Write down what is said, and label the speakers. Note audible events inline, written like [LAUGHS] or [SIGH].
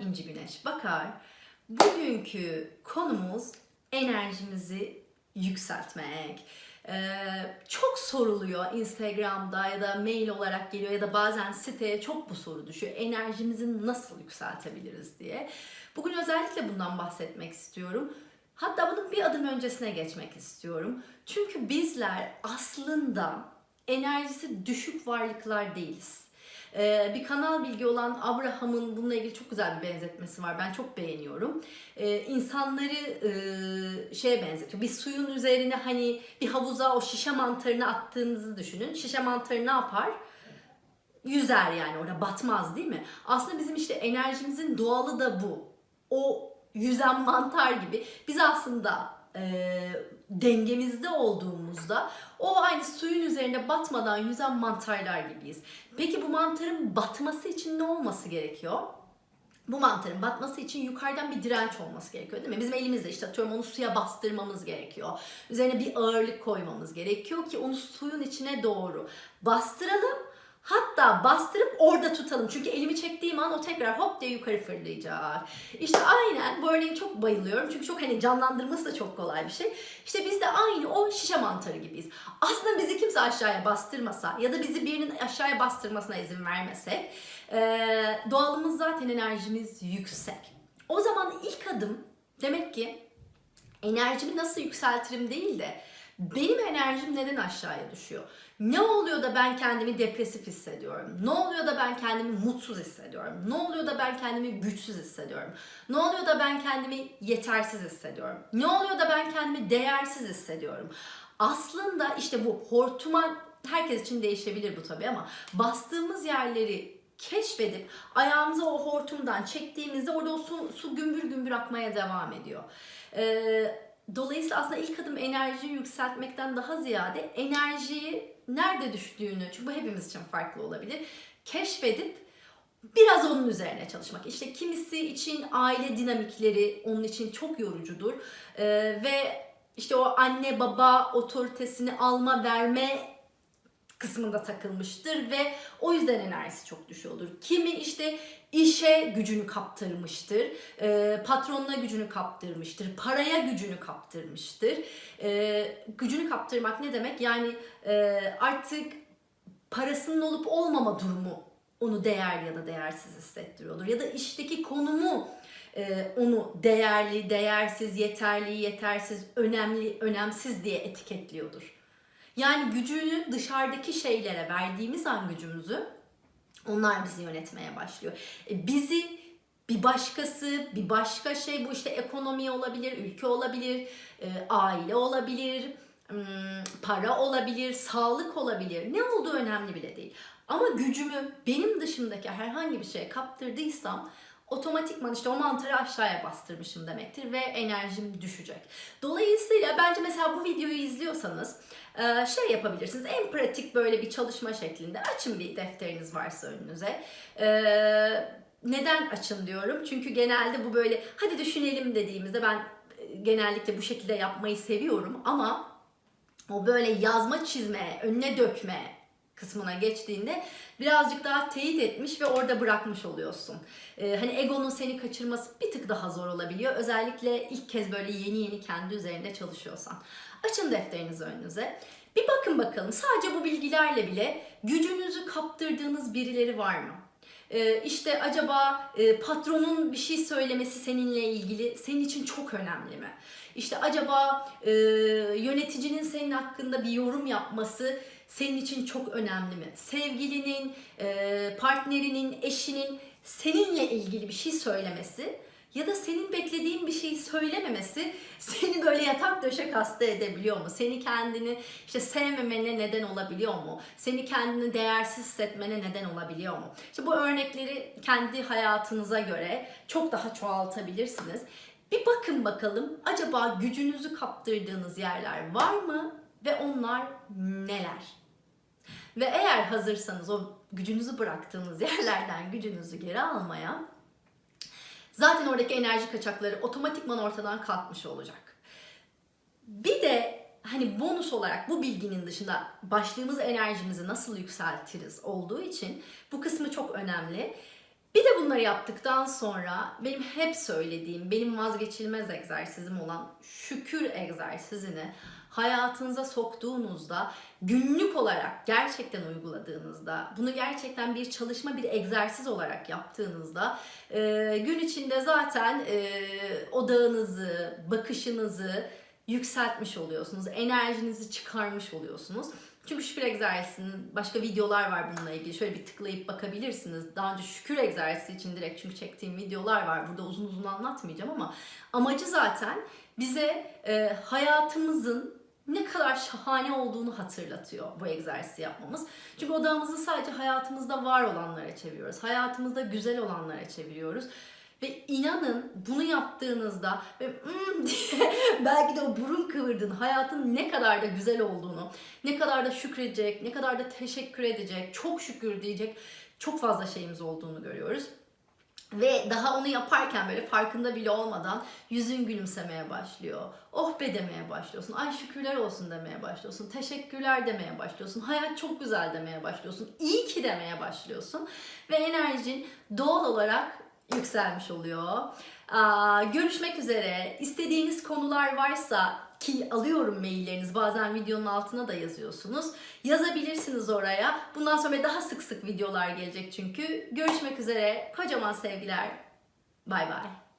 Speaker 1: Cici Güneş Bakar. Bugünkü konumuz enerjimizi yükseltmek. Ee, çok soruluyor Instagram'da ya da mail olarak geliyor ya da bazen siteye çok bu soru düşüyor. Enerjimizi nasıl yükseltebiliriz diye. Bugün özellikle bundan bahsetmek istiyorum. Hatta bunun bir adım öncesine geçmek istiyorum. Çünkü bizler aslında enerjisi düşük varlıklar değiliz. Ee, bir kanal bilgi olan Abraham'ın bununla ilgili çok güzel bir benzetmesi var. Ben çok beğeniyorum. Ee, insanları e, şeye benzetiyor. Bir suyun üzerine hani bir havuza o şişe mantarını attığınızı düşünün. Şişe mantarı ne yapar? Yüzer yani orada batmaz değil mi? Aslında bizim işte enerjimizin doğalı da bu. O yüzen mantar gibi. Biz aslında e, dengemizde olduğumuzda o aynı suyun üzerinde batmadan yüzen mantarlar gibiyiz. Peki bu mantarın batması için ne olması gerekiyor? Bu mantarın batması için yukarıdan bir direnç olması gerekiyor değil mi? Bizim elimizde işte atıyorum onu suya bastırmamız gerekiyor. Üzerine bir ağırlık koymamız gerekiyor ki onu suyun içine doğru bastıralım. Hatta bastırıp orada tutalım. Çünkü elimi çektiğim an o tekrar hop diye yukarı fırlayacak. İşte aynen bu çok bayılıyorum. Çünkü çok hani canlandırması da çok kolay bir şey. İşte biz de aynı o şişe mantarı gibiyiz. Aslında bizi kimse aşağıya bastırmasa ya da bizi birinin aşağıya bastırmasına izin vermesek ee, doğalımız zaten enerjimiz yüksek. O zaman ilk adım demek ki enerjimi nasıl yükseltirim değil de benim enerjim neden aşağıya düşüyor? Ne oluyor da ben kendimi depresif hissediyorum? Ne oluyor da ben kendimi mutsuz hissediyorum? Ne oluyor da ben kendimi güçsüz hissediyorum? Ne oluyor da ben kendimi yetersiz hissediyorum? Ne oluyor da ben kendimi değersiz hissediyorum? Aslında işte bu hortuma herkes için değişebilir bu tabii ama bastığımız yerleri keşfedip ayağımızı o hortumdan çektiğimizde orada o su, su gümbür gümbür akmaya devam ediyor. Ee, dolayısıyla aslında ilk adım enerjiyi yükseltmekten daha ziyade enerjiyi nerede düştüğünü, çünkü bu hepimiz için farklı olabilir, keşfedip biraz onun üzerine çalışmak. İşte kimisi için aile dinamikleri onun için çok yorucudur Ee, ve işte o anne baba otoritesini alma verme kısmında takılmıştır ve o yüzden enerjisi çok düşüyordur. Kimi işte işe gücünü kaptırmıştır, e, patronuna gücünü kaptırmıştır, paraya gücünü kaptırmıştır. E, gücünü kaptırmak ne demek? Yani e, artık parasının olup olmama durumu onu değerli ya da değersiz hissettiriyordur. Ya da işteki konumu e, onu değerli, değersiz, yeterli, yetersiz, önemli, önemsiz diye etiketliyordur. Yani gücünü dışarıdaki şeylere verdiğimiz an gücümüzü onlar bizi yönetmeye başlıyor. E, bizi bir başkası, bir başka şey bu işte ekonomi olabilir, ülke olabilir, e, aile olabilir, hmm, para olabilir, sağlık olabilir. Ne olduğu önemli bile değil. Ama gücümü benim dışımdaki herhangi bir şeye kaptırdıysam otomatikman işte o mantarı aşağıya bastırmışım demektir ve enerjim düşecek. Dolayısıyla bence mesela bu videoyu izliyorsanız e, şey yapabilirsiniz. En pratik böyle bir çalışma şeklinde açın bir defteriniz varsa önünüze. E, neden açın diyorum? Çünkü genelde bu böyle hadi düşünelim dediğimizde ben e, genellikle bu şekilde yapmayı seviyorum ama o böyle yazma çizme, önüne dökme kısmına geçtiğinde birazcık daha teyit etmiş ve orada bırakmış oluyorsun. Ee, hani egonun seni kaçırması bir tık daha zor olabiliyor. Özellikle ilk kez böyle yeni yeni kendi üzerinde çalışıyorsan. Açın defterinizi önünüze. Bir bakın bakalım sadece bu bilgilerle bile gücünüzü kaptırdığınız birileri var mı? Ee, işte acaba e, patronun bir şey söylemesi seninle ilgili senin için çok önemli mi? İşte acaba e, yöneticinin senin hakkında bir yorum yapması senin için çok önemli mi? Sevgilinin, e, partnerinin, eşinin seninle ilgili bir şey söylemesi ya da senin beklediğin bir şeyi söylememesi [LAUGHS] seni böyle yatak döşek hasta edebiliyor mu? Seni kendini işte sevmemene neden olabiliyor mu? Seni kendini değersiz hissetmene neden olabiliyor mu? İşte bu örnekleri kendi hayatınıza göre çok daha çoğaltabilirsiniz. Bir bakın bakalım acaba gücünüzü kaptırdığınız yerler var mı ve onlar neler? Ve eğer hazırsanız o gücünüzü bıraktığınız [LAUGHS] yerlerden gücünüzü geri almaya zaten oradaki enerji kaçakları otomatikman ortadan kalkmış olacak. Bir de hani bonus olarak bu bilginin dışında başlığımız enerjimizi nasıl yükseltiriz olduğu için bu kısmı çok önemli. Bir de bunları yaptıktan sonra benim hep söylediğim, benim vazgeçilmez egzersizim olan şükür egzersizini hayatınıza soktuğunuzda, günlük olarak gerçekten uyguladığınızda, bunu gerçekten bir çalışma, bir egzersiz olarak yaptığınızda e, gün içinde zaten e, odağınızı, bakışınızı yükseltmiş oluyorsunuz, enerjinizi çıkarmış oluyorsunuz. Çünkü şükür egzersizinin başka videolar var bununla ilgili. Şöyle bir tıklayıp bakabilirsiniz. Daha önce şükür egzersizi için direkt çünkü çektiğim videolar var. Burada uzun uzun anlatmayacağım ama amacı zaten bize e, hayatımızın ne kadar şahane olduğunu hatırlatıyor bu egzersizi yapmamız. Çünkü odağımızı sadece hayatımızda var olanlara çeviriyoruz. Hayatımızda güzel olanlara çeviriyoruz. Ve inanın bunu yaptığınızda ve "Hmm" [LAUGHS] diye belki de o burun kıvırdığın hayatın ne kadar da güzel olduğunu, ne kadar da şükredecek, ne kadar da teşekkür edecek, çok şükür diyecek çok fazla şeyimiz olduğunu görüyoruz. Ve daha onu yaparken böyle farkında bile olmadan yüzün gülümsemeye başlıyor. Oh be demeye başlıyorsun. Ay şükürler olsun demeye başlıyorsun. Teşekkürler demeye başlıyorsun. Hayat çok güzel demeye başlıyorsun. İyi ki demeye başlıyorsun. Ve enerjin doğal olarak yükselmiş oluyor. Görüşmek üzere. İstediğiniz konular varsa ki alıyorum mailleriniz bazen videonun altına da yazıyorsunuz. Yazabilirsiniz oraya. Bundan sonra daha sık sık videolar gelecek çünkü. Görüşmek üzere. Kocaman sevgiler. Bay bay.